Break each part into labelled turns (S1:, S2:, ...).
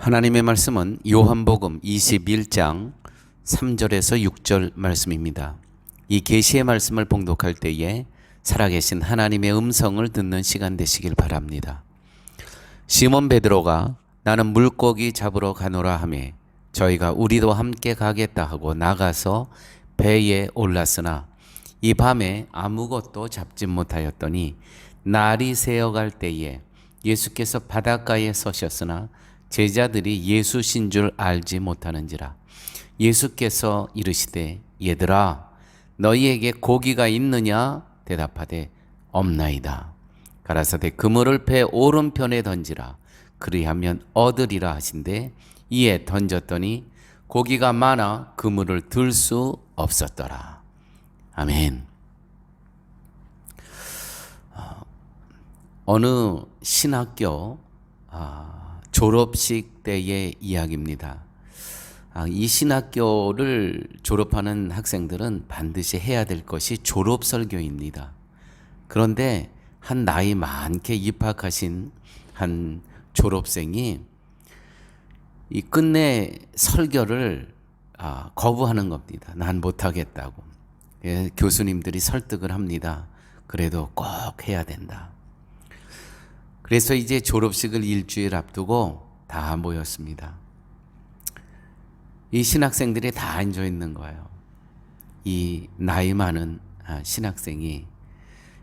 S1: 하나님의 말씀은 요한복음 21장 3절에서 6절 말씀입니다. 이 계시의 말씀을 봉독할 때에 살아계신 하나님의 음성을 듣는 시간 되시길 바랍니다. 시몬 베드로가 나는 물고기 잡으러 가노라 하매 저희가 우리도 함께 가겠다 하고 나가서 배에 올랐으나 이 밤에 아무것도 잡지 못하였더니 날이 새어갈 때에 예수께서 바닷가에 서셨으나 제자들이 예수신 줄 알지 못하는지라 예수께서 이르시되 얘들아 너희에게 고기가 있느냐? 대답하되 없나이다. 가라사대 그물을 배 오른편에 던지라. 그리하면 얻으리라 하신대. 이에 던졌더니 고기가 많아 그물을 들 수 없었더라. 아멘. 어, 어느 신학교 아, 졸업식 때의 이야기입니다. 아, 이 신학교를 졸업하는 학생들은 반드시 해야 될 것이 졸업 설교입니다. 그런데 한 나이 많게 입학하신 한 졸업생이 이 끝내 설교를 아, 거부하는 겁니다. 난 못하겠다고. 예, 교수님들이 설득을 합니다. 그래도 꼭 해야 된다. 그래서 이제 졸업식을 일주일 앞두고 다 모였습니다. 이 신학생들이 다 앉아 있는 거예요. 이 나이 많은 아, 신학생이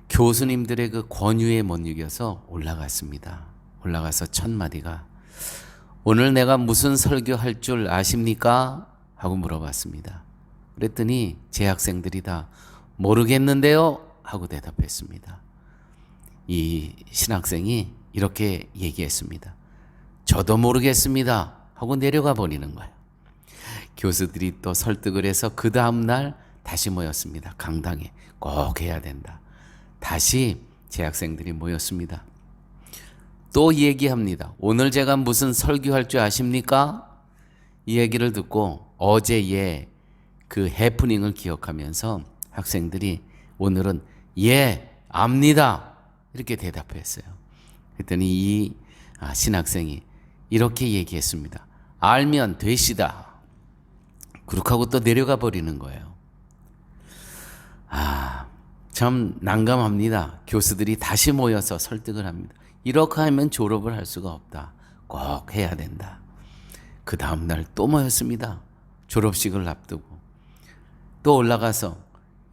S1: 교수님들의 그 권유에 못 이겨서 올라갔습니다. 올라가서 첫 마디가 오늘 내가 무슨 설교할 줄 아십니까? 하고 물어봤습니다. 그랬더니 제 학생들이 다 모르겠는데요? 하고 대답했습니다. 이 신학생이 이렇게 얘기했습니다. 저도 모르겠습니다. 하고 내려가 버리는 거예요. 교수들이 또 설득을 해서 그 다음날 다시 모였습니다. 강당에 꼭 해야 된다. 다시 재학생들이 모였습니다. 또 얘기합니다. 오늘 제가 무슨 설교할 줄 아십니까? 이 얘기를 듣고 어제의 그 해프닝을 기억하면서 학생들이 오늘은 예, 압니다. 이렇게 대답했어요. 그랬더니 이 아, 신학생이 이렇게 얘기했습니다. 알면 되시다. 그렇게 하고 또 내려가 버리는 거예요. 아, 참 난감합니다. 교수들이 다시 모여서 설득을 합니다. 이렇게 하면 졸업을 할 수가 없다. 꼭 해야 된다. 그 다음날 또 모였습니다. 졸업식을 앞두고. 또 올라가서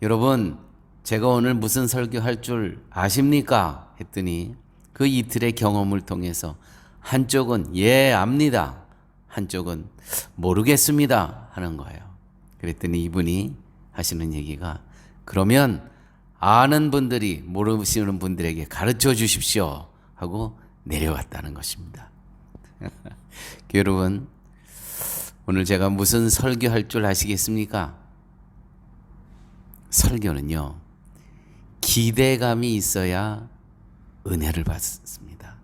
S1: 여러분, 제가 오늘 무슨 설교할 줄 아십니까? 했더니 그 이틀의 경험을 통해서 한쪽은 예, 압니다. 한쪽은 모르겠습니다. 하는 거예요. 그랬더니 이분이 하시는 얘기가 그러면 아는 분들이 모르시는 분들에게 가르쳐 주십시오. 하고 내려갔다는 것입니다. 여러분, 오늘 제가 무슨 설교할 줄 아시겠습니까? 설교는요, 기대감이 있어야 은혜를 받습니다.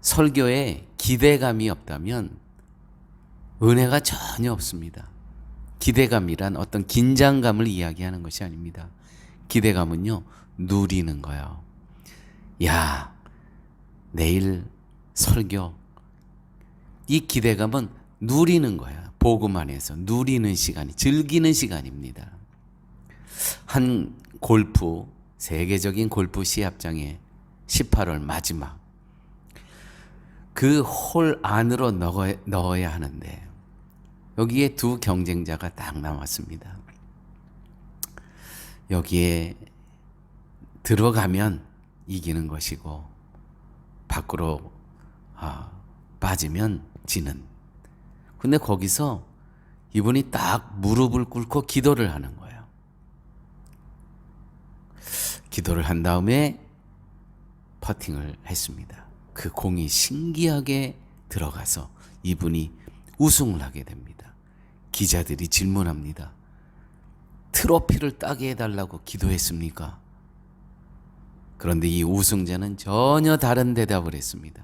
S1: 설교에 기대감이 없다면 은혜가 전혀 없습니다. 기대감이란 어떤 긴장감을 이야기하는 것이 아닙니다. 기대감은요, 누리는 거요. 야, 내일 설교. 이 기대감은 누리는 거야. 복음 안에서 누리는 시간이, 즐기는 시간입니다. 한 골프, 세계적인 골프 시합장에 18월 마지막 그 홀 안으로 넣어야, 넣어야 하는데 여기에 두 경쟁자가 딱 남았습니다. 여기에 들어가면 이기는 것이고 밖으로 아, 빠지면 지는. 근데 거기서 이분이 딱 무릎을 꿇고 기도를 하는 거예요. 기도를 한 다음에 퍼팅을 했습니다. 그 공이 신기하게 들어가서 이분이 우승을 하게 됩니다. 기자들이 질문합니다. 트로피를 따게 해달라고 기도했습니까? 그런데 이 우승자는 전혀 다른 대답을 했습니다.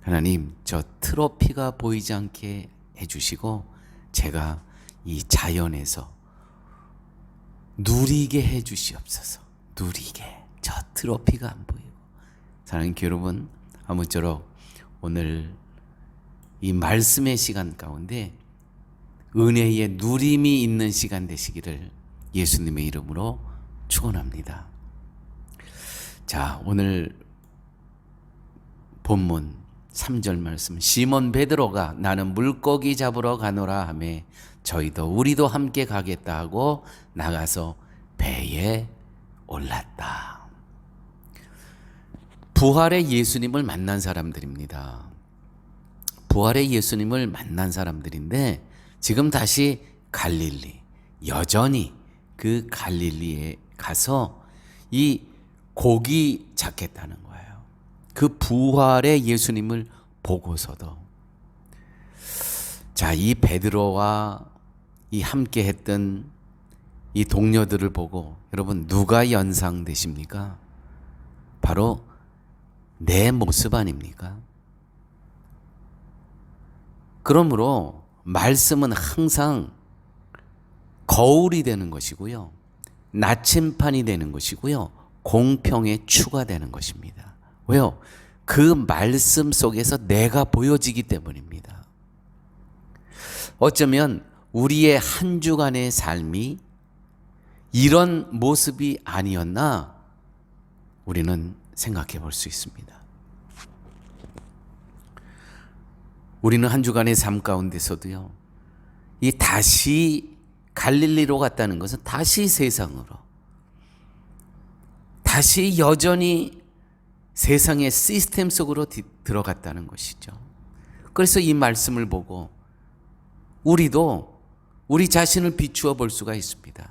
S1: 하나님, 저 트로피가 보이지 않게 해주시고, 제가 이 자연에서 누리게 해 주시옵소서. 누리게. 저 트로피가 안 보이고. 사랑하는 여러분, 아무쪼록 오늘 이 말씀의 시간 가운데 은혜의 누림이 있는 시간 되시기를 예수님의 이름으로 축원합니다. 자, 오늘 본문 3절 말씀 시몬 베드로가 나는 물고기 잡으러 가노라 하매 저희도 우리도 함께 가겠다 하고 나가서 배에 올랐다. 부활의 예수님을 만난 사람들입니다. 부활의 예수님을 만난 사람들인데 지금 다시 갈릴리 여전히 그 갈릴리에 가서 이 고기 잡겠다는 거예요. 그 부활의 예수님을 보고서도 자, 이 베드로와 이 함께 했던 이 동료들을 보고 여러분 누가 연상되십니까? 바로 내 모습 아닙니까? 그러므로 말씀은 항상 거울이 되는 것이고요. 나침판이 되는 것이고요. 공평에 추가되는 것입니다. 왜요? 그 말씀 속에서 내가 보여지기 때문입니다. 어쩌면 우리의 한 주간의 삶이 이런 모습이 아니었나 우리는 생각해 볼 수 있습니다. 우리는 한 주간의 삶 가운데서도요, 이 다시 갈릴리로 갔다는 것은 다시 세상으로, 다시 여전히 세상의 시스템 속으로 디- 들어갔다는 것이죠. 그래서 이 말씀을 보고 우리도 우리 자신을 비추어 볼 수가 있습니다.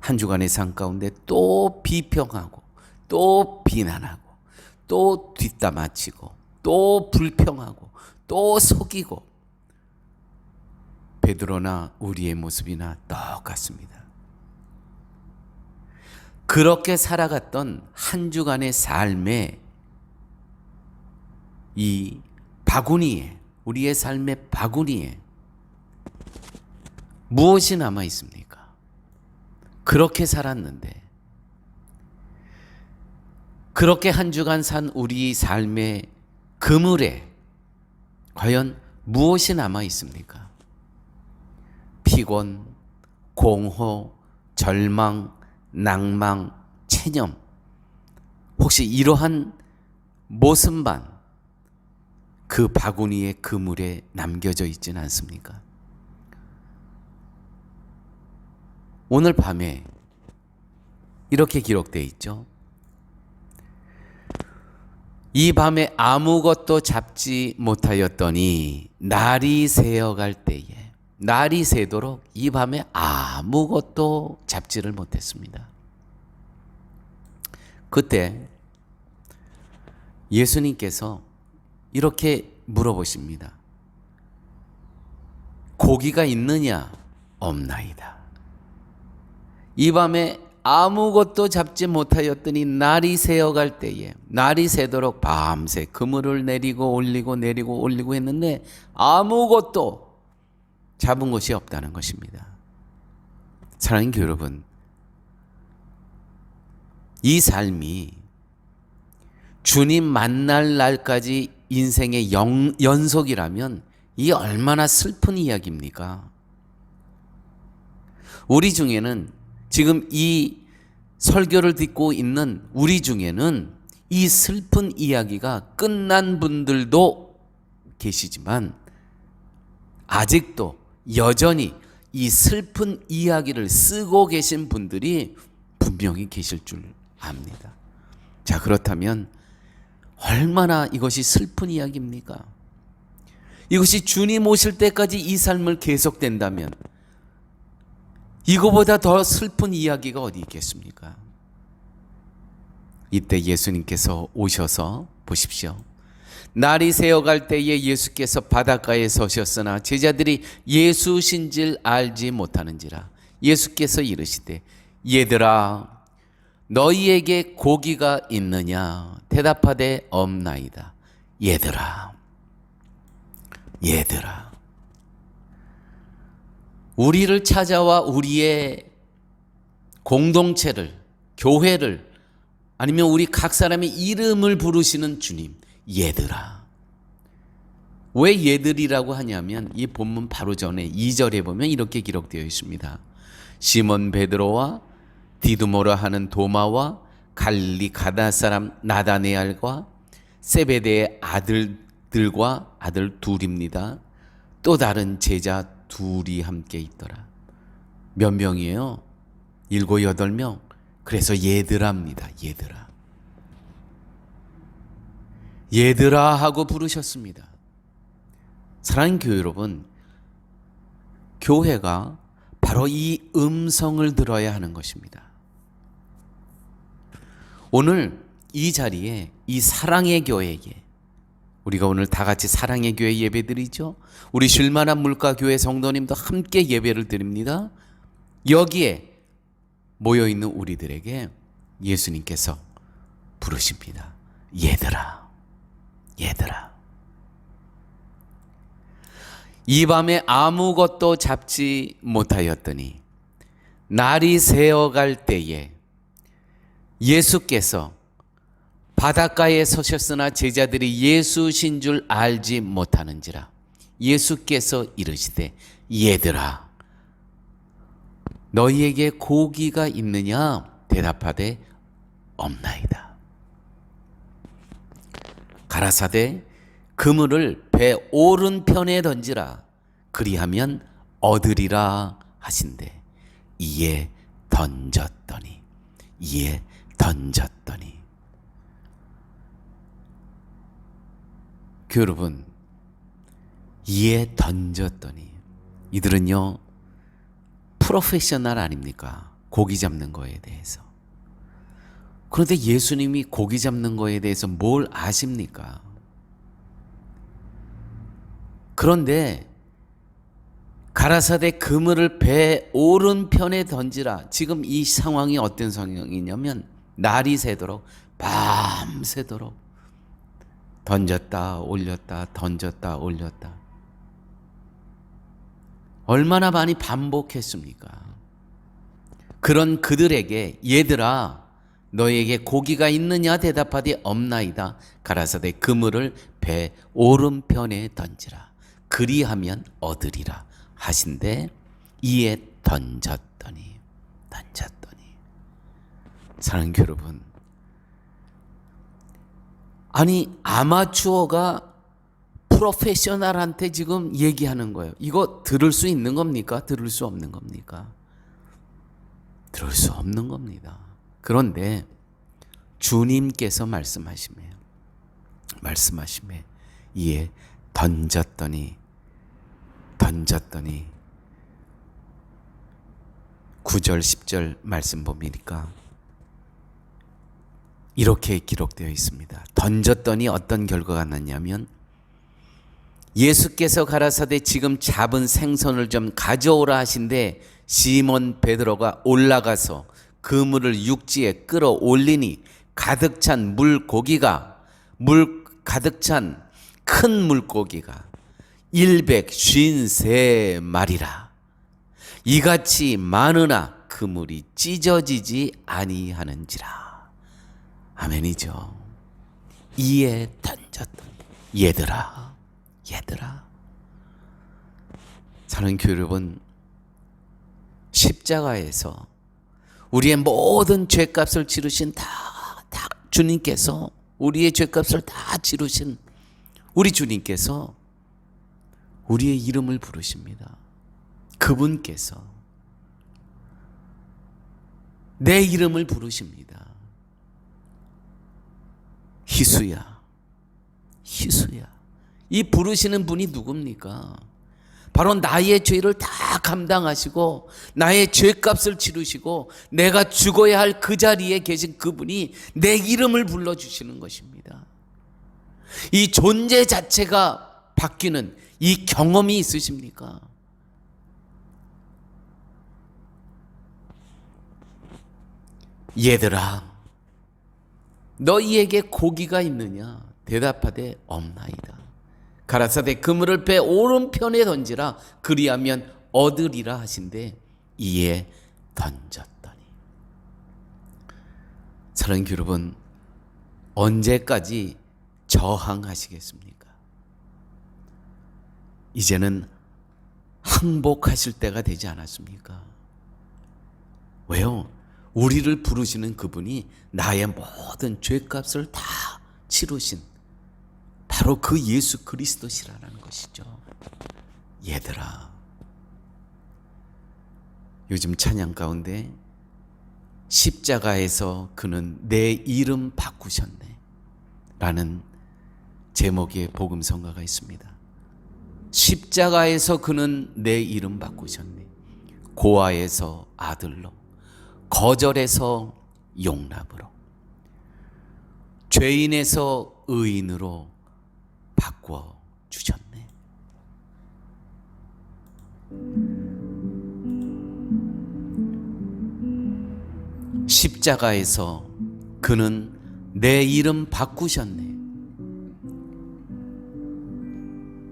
S1: 한 주간의 삶 가운데 또 비평하고 또 비난하고 또 뒷담화치고 또 불평하고 또 속이고 베드로나 우리의 모습이나 똑같습니다. 그렇게 살아갔던 한 주간의 삶에 이 바구니에 우리의 삶의 바구니에 무엇이 남아 있습니까? 그렇게 살았는데 그렇게 한 주간 산 우리 삶의 그물에 과연 무엇이 남아 있습니까? 피곤, 공허, 절망, 낭망, 체념. 혹시 이러한 모습만 그 바구니의 그물에 남겨져 있지는 않습니까? 오늘 밤에 이렇게 기록되어 있죠. 이 밤에 아무것도 잡지 못하였더니 날이 새어갈 때에 날이 새도록 이 밤에 아무것도 잡지를 못했습니다. 그때 예수님께서 이렇게 물어보십니다. 고기가 있느냐? 없나이다. 이 밤에 아무것도 잡지 못하였더니 날이 새어갈 때에 날이 새도록 밤새 그물을 내리고 올리고 내리고 올리고 했는데 아무것도 잡은 것이 없다는 것입니다. 사랑하는 교회 여러분, 이 삶이 주님 만날 날까지 인생의 영, 연속이라면 이 얼마나 슬픈 이야기입니까? 우리 중에는 지금 이 설교를 듣고 있는 우리 중에는 이 슬픈 이야기가 끝난 분들도 계시지만 아직도 여전히 이 슬픈 이야기를 쓰고 계신 분들이 분명히 계실 줄 압니다. 자, 그렇다면 얼마나 이것이 슬픈 이야기입니까? 이것이 주님 오실 때까지 이 삶을 계속된다면 이거보다 더 슬픈 이야기가 어디 있겠습니까? 이때 예수님께서 오셔서 보십시오. 날이 새어갈 때에 예수께서 바닷가에 서셨으나 제자들이 예수신 줄 알지 못하는지라 예수께서 이르시되 얘들아 너희에게 고기가 있느냐? 대답하되 없나이다. 얘들아 얘들아 우리를 찾아와 우리의 공동체를 교회를 아니면 우리 각 사람의 이름을 부르시는 주님 얘들아 왜 얘들이라고 하냐면 이 본문 바로 전에 2절에 보면 이렇게 기록되어 있습니다. 시몬 베드로와 디두모라 하는 도마와 갈리 가다 사람 나다네알과 세베대의 아들들과 아들 둘입니다. 또 다른 제자 둘이 함께 있더라. 몇 명이에요? 일곱 여덟 명. 그래서 얘들아입니다. 얘들아. 얘들아 하고 부르셨습니다. 사랑하는 교회 여러분, 교회가 바로 이 음성을 들어야 하는 것입니다. 오늘 이 자리에 이 사랑의 교회에 우리가 오늘 다 같이 사랑의 교회 예배 드리죠. 우리 쉴만한 물가 교회 성도님도 함께 예배를 드립니다. 여기에 모여 있는 우리들에게 예수님께서 부르십니다. 얘들아, 얘들아. 이 밤에 아무것도 잡지 못하였더니 날이 새어갈 때에 예수께서 바닷가에 서셨으나 제자들이 예수신 줄 알지 못하는지라 예수께서 이르시되 얘들아 너희에게 고기가 있느냐 대답하되 없나이다 가라사대 그물을 배 오른편에 던지라. 그리하면 얻으리라 하신대. 이에 던졌더니 이에 던졌더니. 그 여러분 이에 던졌더니 이들은요 프로페셔널 아닙니까? 고기 잡는 거에 대해서 그런데 예수님이 고기 잡는 거에 대해서 뭘 아십니까? 그런데 가라사대 그물을 배 오른편에 던지라. 지금 이 상황이 어떤 상황이냐면 날이 새도록 밤새도록 던졌다 올렸다 던졌다 올렸다. 얼마나 많이 반복했습니까? 그런 그들에게 얘들아 너에게 고기가 있느냐 대답하되 없나이다. 가라사대 그물을 배 오른편에 던지라. 그리하면 얻으리라 하신데 이에 던졌더니 던졌더니 사랑하는 여러분 아니 아마추어가 프로페셔널한테 지금 얘기하는 거예요. 이거 들을 수 있는 겁니까? 들을 수 없는 겁니까? 들을 수 없는 겁니다. 그런데 주님께서 말씀하시며 말씀하시며 이에 던졌더니 던졌더니 9절 10절 말씀 보니까 이렇게 기록되어 있습니다. 던졌더니 어떤 결과가 났냐면 예수께서 가라사대 지금 잡은 생선을 좀 가져오라 하신데 시몬 베드로가 올라가서 그물을 육지에 끌어올리니 가득 찬 물고기가 물 가득 찬 큰 물고기가 153마리라. 이같이 많으나 그물이 찢어지지 아니하는지라. 아멘이죠. 이에 던졌던 얘들아 얘들아. 사는 교회 여러분 십자가에서 우리의 모든 죄값을 치르신 다, 다 주님께서 우리의 죄값을 다 치르신 우리 주님께서 우리의 이름을 부르십니다. 그분께서 내 이름을 부르십니다. 희수야, 희수야. 이 부르시는 분이 누굽니까? 바로 나의 죄를 다 감당하시고 나의 죄값을 치르시고 내가 죽어야 할 그 자리에 계신 그분이 내 이름을 불러 주시는 것입니다. 이 존재 자체가 바뀌는 이 경험이 있으십니까? 얘들아, 너희에게 고기가 있느냐? 대답하되 없나이다. 가라사대 그물을 배 오른편에 던지라 그리하면 얻으리라 하신데 이에 던졌더니 사랑하는 여러분 언제까지 저항하시겠습니까? 이제는 항복하실 때가 되지 않았습니까? 왜요? 우리를 부르시는 그분이 나의 모든 죄값을 다 치르신 바로 그 예수 그리스도시라는 것이죠. 얘들아. 요즘 찬양 가운데 십자가에서 그는 내 이름 바꾸셨네. 라는 제목의 복음성가가 있습니다. 십자가에서 그는 내 이름 바꾸셨네. 고아에서 아들로, 거절에서 용납으로, 죄인에서 의인으로 바꿔 주셨네. 십자가에서 그는 내 이름 바꾸셨네.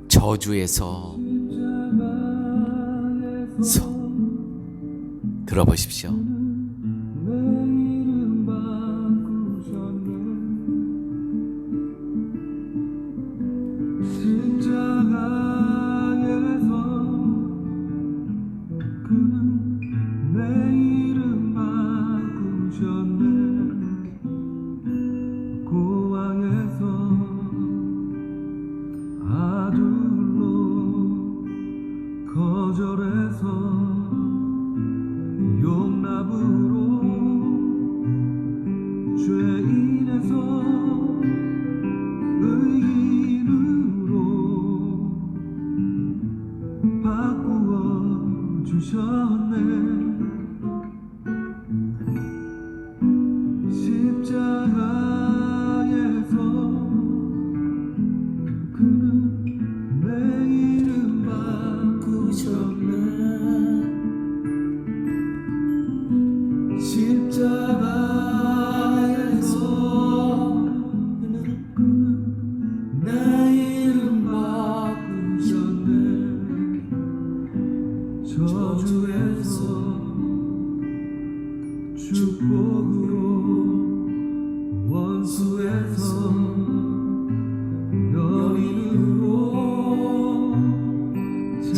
S1: 저주에서 서 들어보십시오.
S2: 죄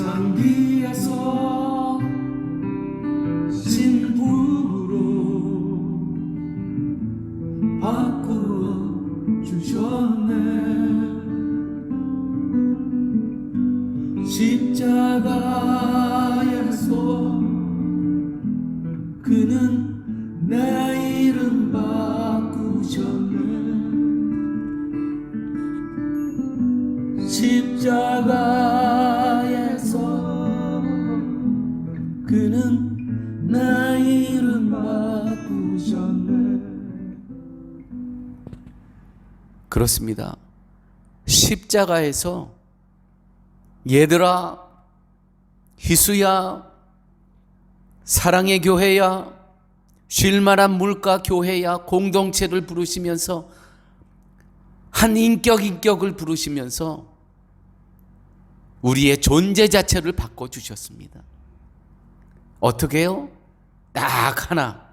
S2: 장기에서
S1: 그렇습니다. 십자가에서 얘들아, 희수야, 사랑의 교회야, 쉴만한 물가 교회야, 공동체를 부르시면서 한 인격 인격을 부르시면서 우리의 존재 자체를 바꿔주셨습니다. 어떻게요? 딱 하나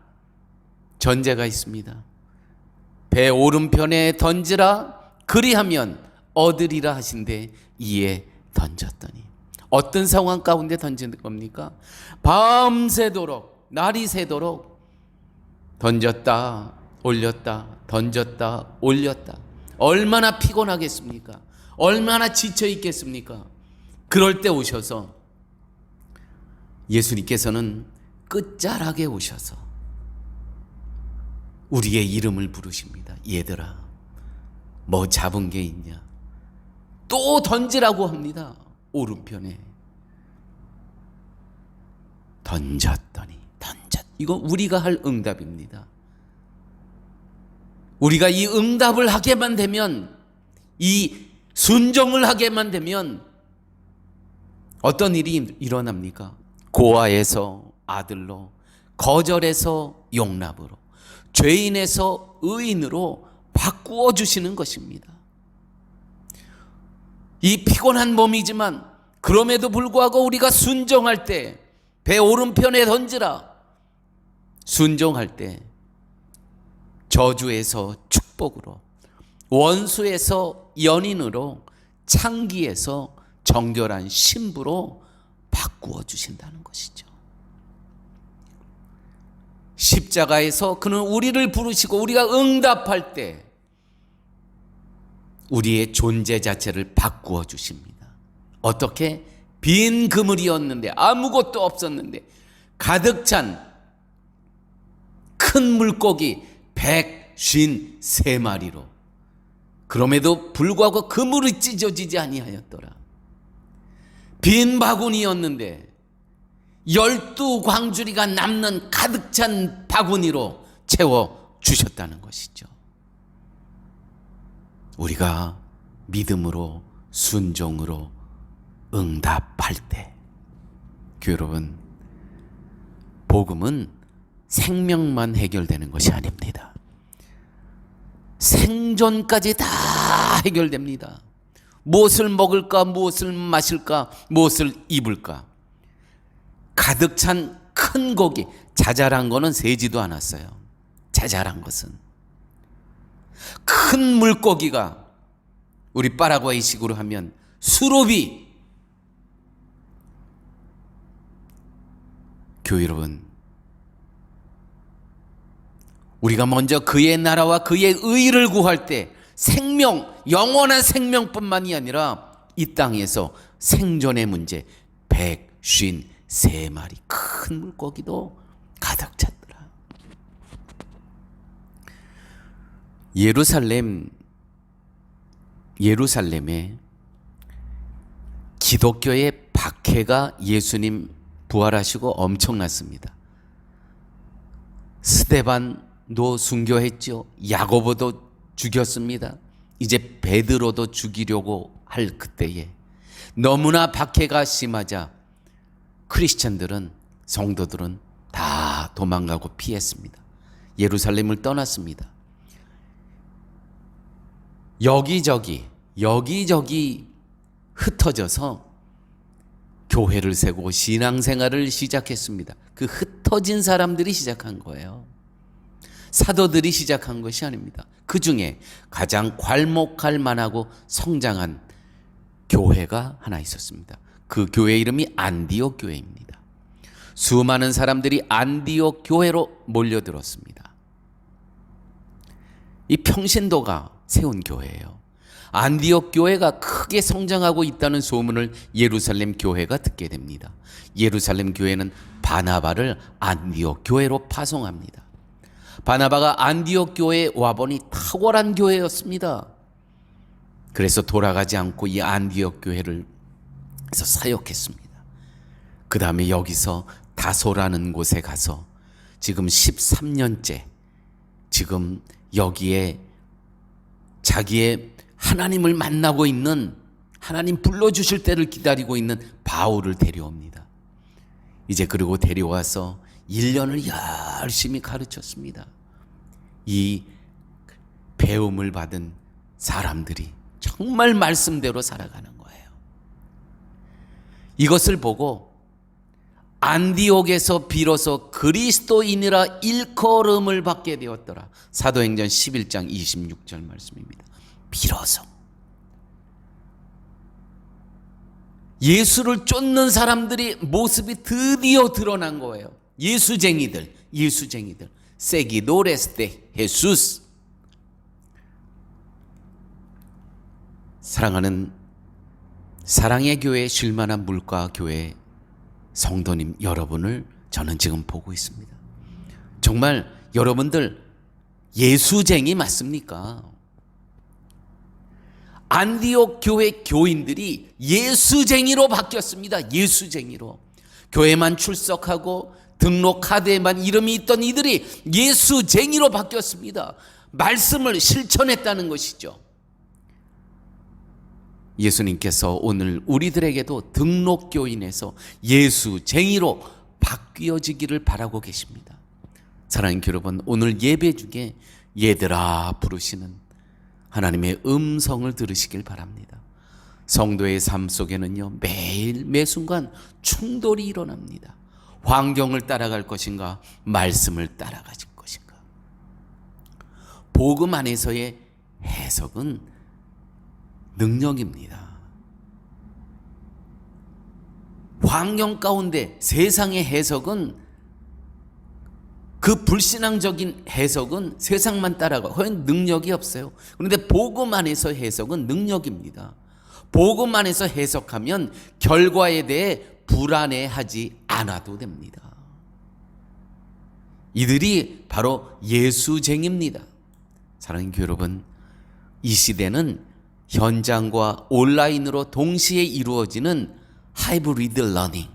S1: 전제가 있습니다. 배 오른편에 던지라 그리하면 얻으리라 하신데 이에 던졌더니 어떤 상황 가운데 던지는 겁니까? 밤새도록 날이 새도록 던졌다 올렸다 던졌다 올렸다 얼마나 피곤하겠습니까? 얼마나 지쳐 있겠습니까? 그럴 때 오셔서 예수님께서는 끝자락에 오셔서 우리의 이름을 부르십니다. 얘들아, 뭐 잡은 게 있냐? 또 던지라고 합니다. 오른편에. 던졌더니, 던졌. 이거 우리가 할 응답입니다. 우리가 이 응답을 하게만 되면, 이 순종을 하게만 되면, 어떤 일이 일어납니까? 고아에서 아들로, 거절에서 용납으로, 죄인에서 의인으로 바꾸어 주시는 것입니다. 이 피곤한 몸이지만 그럼에도 불구하고 우리가 순종할 때 배 오른편에 던지라 순종할 때 저주에서 축복으로 원수에서 연인으로 창기에서 정결한 신부로 바꾸어 주신다는 것이죠. 십자가에서 그는 우리를 부르시고 우리가 응답할 때 우리의 존재 자체를 바꾸어 주십니다. 어떻게? 빈 그물이었는데 아무것도 없었는데 가득 찬 큰 물고기 153마리로 그럼에도 불구하고 그물이 찢어지지 아니하였더라. 빈 바구니였는데 열두 광주리가 남는 가득 찬 바구니로 채워 주셨다는 것이죠. 우리가 믿음으로 순종으로 응답할 때, 교회 여러분, 복음은 생명만 해결되는 것이 아닙니다. 생존까지 다 해결됩니다. 무엇을 먹을까, 무엇을 마실까, 무엇을 입을까. 가득 찬 큰 고기, 자잘한 거는 세지도 않았어요. 자잘한 것은. 큰 물고기가 우리 파라과이식으로 하면 수로비. 교회 여러분, 우리가 먼저 그의 나라와 그의 의를 구할 때 생명, 영원한 생명뿐만이 아니라 이 땅에서 생존의 문제 153마리 큰 물고기도 가득 찼더라. 예루살렘 예루살렘에 기독교의 박해가 예수님 부활하시고 엄청났습니다. 스테반도 순교했죠. 야고보도 죽였습니다. 이제 베드로도 죽이려고 할 그때에 너무나 박해가 심하자 크리스천들은 성도들은 다 도망가고 피했습니다. 예루살렘을 떠났습니다. 여기저기 여기저기 흩어져서 교회를 세고 신앙생활을 시작했습니다. 그 흩어진 사람들이 시작한 거예요. 사도들이 시작한 것이 아닙니다. 그 중에 가장 괄목할 만하고 성장한 교회가 하나 있었습니다. 그 교회 이름이 안디옥 교회입니다. 수많은 사람들이 안디옥 교회로 몰려들었습니다. 이 평신도가 세운 교회예요. 안디옥 교회가 크게 성장하고 있다는 소문을 예루살렘 교회가 듣게 됩니다. 예루살렘 교회는 바나바를 안디옥 교회로 파송합니다. 바나바가 안디옥 교회에 와보니 탁월한 교회였습니다. 그래서 돌아가지 않고 이 안디옥 교회를 해서 사역했습니다. 그 다음에 여기서 다소라는 곳에 가서 지금 13년째 지금 여기에 자기의 하나님을 만나고 있는 하나님 불러주실 때를 기다리고 있는 바울을 데려옵니다. 이제 그리고 데려와서 1년을 열심히 가르쳤습니다. 이 배움을 받은 사람들이 정말 말씀대로 살아가는. 이것을 보고 안디옥에서 비로소 그리스도인이라 일컬음을 받게 되었더라. 사도행전 11장 26절 말씀입니다. 비로소 예수를 쫓는 사람들이 모습이 드디어 드러난 거예요. 예수쟁이들, 예수쟁이들. 세기도레스테 헤수스. 사랑하는 사랑의 교회 쉴만한 물가 교회 성도님 여러분을 저는 지금 보고 있습니다. 정말 여러분들 예수쟁이 맞습니까? 안디옥 교회 교인들이 예수쟁이로 바뀌었습니다. 예수쟁이로. 교회만 출석하고 등록 카드에만 이름이 있던 이들이 예수쟁이로 바뀌었습니다. 말씀을 실천했다는 것이죠. 예수님께서 오늘 우리들에게도 등록교인에서 예수쟁이로 바뀌어지기를 바라고 계십니다. 사랑하는 여러분, 오늘 예배 중에 얘들아 부르시는 하나님의 음성을 들으시길 바랍니다. 성도의 삶 속에는요, 매일 매 순간 충돌이 일어납니다. 환경을 따라갈 것인가, 말씀을 따라갈 것인가. 복음 안에서의 해석은 능력입니다. 환경 가운데 세상의 해석은 그 불신앙적인 해석은 세상만 따라가. 허연 능력이 없어요. 그런데 복음 안에서 해석은 능력입니다. 복음 안에서 해석하면 결과에 대해 불안해하지 않아도 됩니다. 이들이 바로 예수쟁입니다. 사랑하는 교회 여러분, 이 시대는 현장과 온라인으로 동시에 이루어지는 하이브리드 러닝.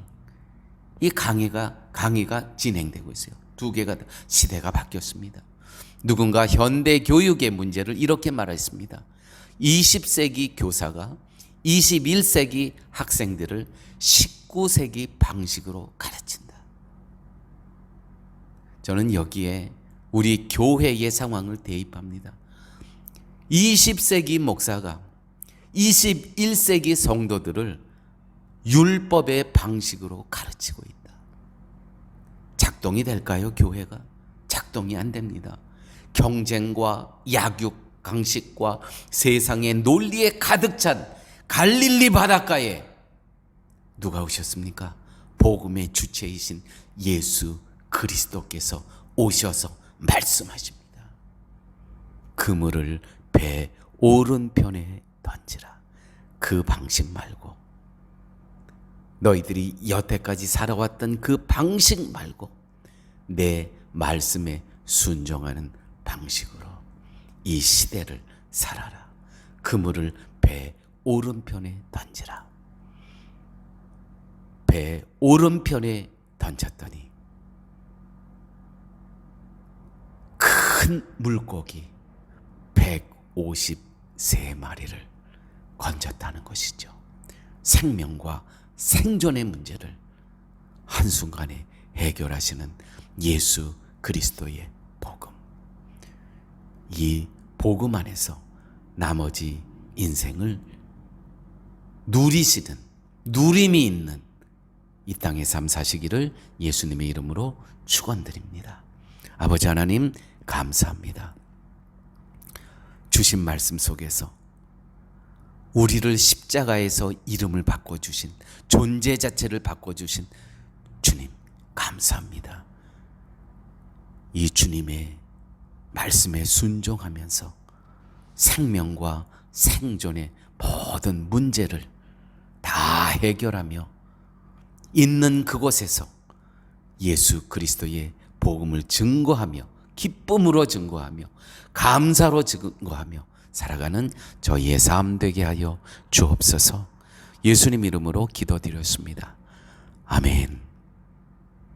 S1: 이 강의가 강의가 진행되고 있어요. 두 개가 다 시대가 바뀌었습니다. 누군가 현대 교육의 문제를 이렇게 말했습니다. 20세기 교사가 21세기 학생들을 19세기 방식으로 가르친다. 저는 여기에 우리 교회의 상황을 대입합니다. 20세기 목사가 21세기 성도들을 율법의 방식으로 가르치고 있다. 작동이 될까요, 교회가? 작동이 안 됩니다. 경쟁과 약육, 강식과 세상의 논리에 가득 찬 갈릴리 바닷가에 누가 오셨습니까? 복음의 주체이신 예수 그리스도께서 오셔서 말씀하십니다. 그물을 배 오른편에 던지라. 그 방식 말고 너희들이 여태까지 살아왔던 그 방식 말고 내 말씀에 순종하는 방식으로 이 시대를 살아라. 그물을 배 오른편에 던지라. 배 오른편에 던졌더니 큰 물고기 153마리를 건졌다는 것이죠. 생명과 생존의 문제를 한순간에 해결하시는 예수 그리스도의 복음. 이 복음 안에서 나머지 인생을 누리시는, 누림이 있는 이 땅의 삶 사시기를 예수님의 이름으로 축원드립니다. 아버지 하나님 감사합니다. 주신 말씀 속에서 우리를 십자가에서 이름을 바꿔주신 존재 자체를 바꿔주신 주님 감사합니다. 이 주님의 말씀에 순종하면서 생명과 생존의 모든 문제를 다 해결하며 있는 그곳에서 예수 그리스도의 복음을 증거하며 기쁨으로 증거하며 감사로 증거하며 살아가는 저희의 삶 되게 하여 주옵소서. 예수님 이름으로 기도드렸습니다. 아멘.